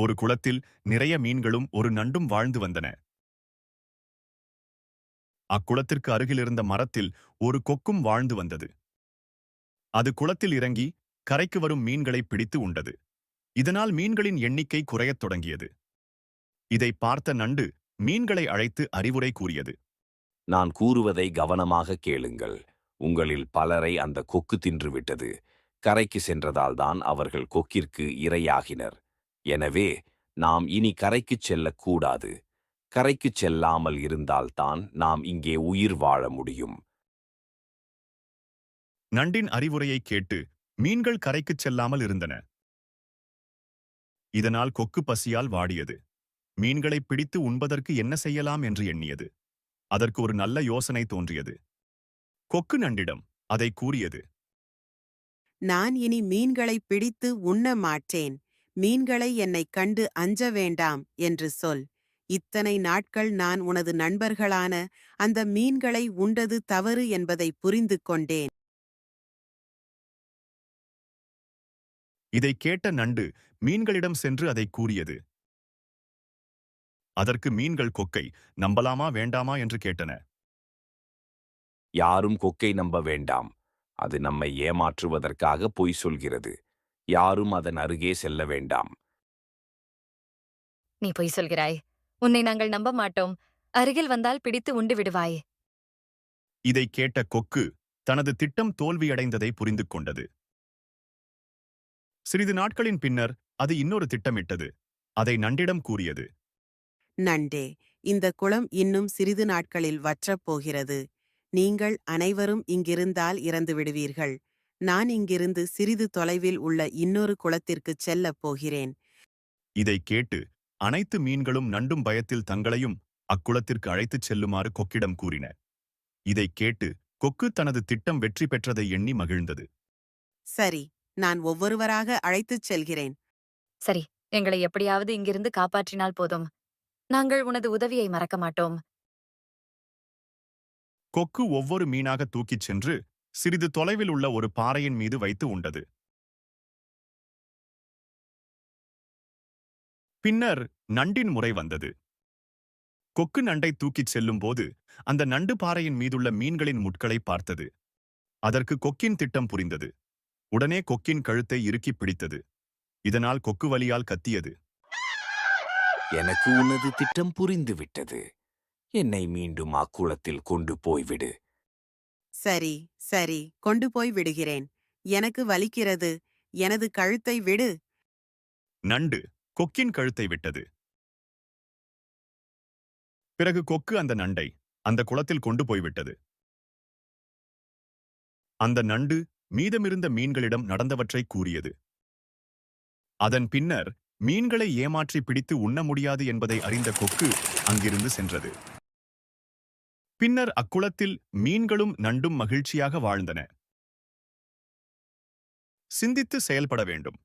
ஒரு குளத்தில் நிறைய மீன்களும் ஒரு நண்டும் வாழ்ந்து வந்தன. அக்குளத்திற்கு அருகிலிருந்த மரத்தில் ஒரு கொக்கும் வாழ்ந்து வந்தது. அது குளத்தில் இறங்கி கரைக்கு வரும் மீன்களை பிடித்து உண்டது. இதனால் மீன்களின் எண்ணிக்கை குறையத் தொடங்கியது. இதை பார்த்த நண்டு மீன்களை அழைத்து அறிவுரை கூறியது. நான் கூறுவதை கவனமாக கேளுங்கள். உங்களில் பலரை அந்த கொக்கு தின்றுவிட்டது கரைக்கு சென்றதால்தான் அவர்கள் கொக்கிற்கு இரையாகினர். எனவே நாம் இனி கரைக்குச் செல்லக்கூடாது. கரைக்குச் செல்லாமல் இருந்தால்தான் நாம் இங்கே உயிர் வாழ முடியும். நண்டின் அறிவுரையைக் கேட்டு மீன்கள் கரைக்குச் செல்லாமல் இருந்தன. இதனால் கொக்கு பசியால் வாடியது. மீன்களை பிடித்து உண்பதற்கு என்ன செய்யலாம் என்று எண்ணியது. அதற்கு ஒரு நல்ல யோசனை தோன்றியது. கொக்கு நண்டிடம் அதை கூறியது. நான் இனி மீன்களை பிடித்து உண்ண மாட்டேன். மீன்களை என்னைக் கண்டு அஞ்ச வேண்டாம் என்று சொல். இத்தனை நாட்கள் நான் உனது நண்பர்களான அந்த மீன்களை உண்டது தவறு என்பதை புரிந்து கொண்டேன் இதைக் கேட்ட நண்டு மீன்களிடம் சென்று அதை கூறியது. அதற்கு மீன்கள் கொக்கை நம்பலாமா வேண்டாமா? என்று கேட்டன. யாரும் கொக்கை நம்ப வேண்டாம். அது நம்மை ஏமாற்றுவதற்காக பொய் சொல்கிறது. யாரும் அதன் அருகே செல்ல வேண்டாம். நீ பொய் சொல்கிறாய். உன்னை நாங்கள் நம்ப மாட்டோம். அருகில் வந்தால் பிடித்து உண்டு விடுவாய். இதைக் கேட்ட கொக்கு தனது திட்டம் தோல்வியடைந்ததை புரிந்து கொண்டது. சிறிது நாட்களின் பின்னர் அது இன்னொரு திட்டமிட்டது. அதை நண்டிடம் கூறியது நண்டே இந்த குளம் இன்னும் சிறிது நாட்களில் வற்றப் போகிறது. நீங்கள் அனைவரும் இங்கிருந்தால் இறந்து விடுவீர்கள் நான் இங்கிருந்து சிறிது தொலைவில் உள்ள இன்னொரு குளத்திற்குச் செல்லப் போகிறேன். இதைக் கேட்டு அனைத்து மீன்களும் நண்டும் பயத்தில் தங்களையும் அக்குளத்திற்கு அழைத்துச் செல்லுமாறு கொக்கிடம் கூறின. இதைக் கேட்டு கொக்கு தனது திட்டம் வெற்றி பெற்றதை எண்ணி மகிழ்ந்தது. சரி நான் ஒவ்வொருவராக அழைத்துச் செல்கிறேன். சரி எங்களை எப்படியாவது இங்கிருந்து காப்பாற்றினால் போதும். நாங்கள் உனது உதவியை மறக்க மாட்டோம். கொக்கு ஒவ்வொரு மீனாக தூக்கிச் சென்று சிறிது தொலைவில் உள்ள ஒரு பாறையின் மீது வைத்து உண்டது. பின்னர் நண்டின் முறை வந்தது. கொக்கு நண்டை தூக்கிச் செல்லும்போது அந்த நண்டு பாறையின் மீதுள்ள மீன்களின் முட்களை பார்த்தது. அதற்கு கொக்கின் திட்டம் புரிந்தது. உடனே கொக்கின் கழுத்தை இறுக்கிப் பிடித்தது. இதனால் கொக்கு வலியால் கத்தியது. எனக்கு உனது திட்டம் புரிந்துவிட்டது. என்னை மீண்டும் அக்குளத்தில் கொண்டு போய்விடு. சரி சரி கொண்டு போய் விடுகிறேன். எனக்கு வலிக்கிறது. எனது கழுத்தை விடு. நண்டு கொக்கின் கழுத்தை விட்டது. பிறகு கொக்கு அந்த நண்டை அந்த குளத்தில் கொண்டு போய்விட்டது அந்த நண்டு மீதமிருந்த மீன்களிடம் நடந்தவற்றை கூறியது. அதன் பின்னர் மீன்களை ஏமாற்றி பிடித்து உண்ண முடியாது என்பதை அறிந்த கொக்கு அங்கிருந்து சென்றது. பின்னர் அக்குளத்தில் மீன்களும் நண்டும் மகிழ்ச்சியாக வாழ்ந்தன. சிந்தித்து செயல்பட வேண்டும்.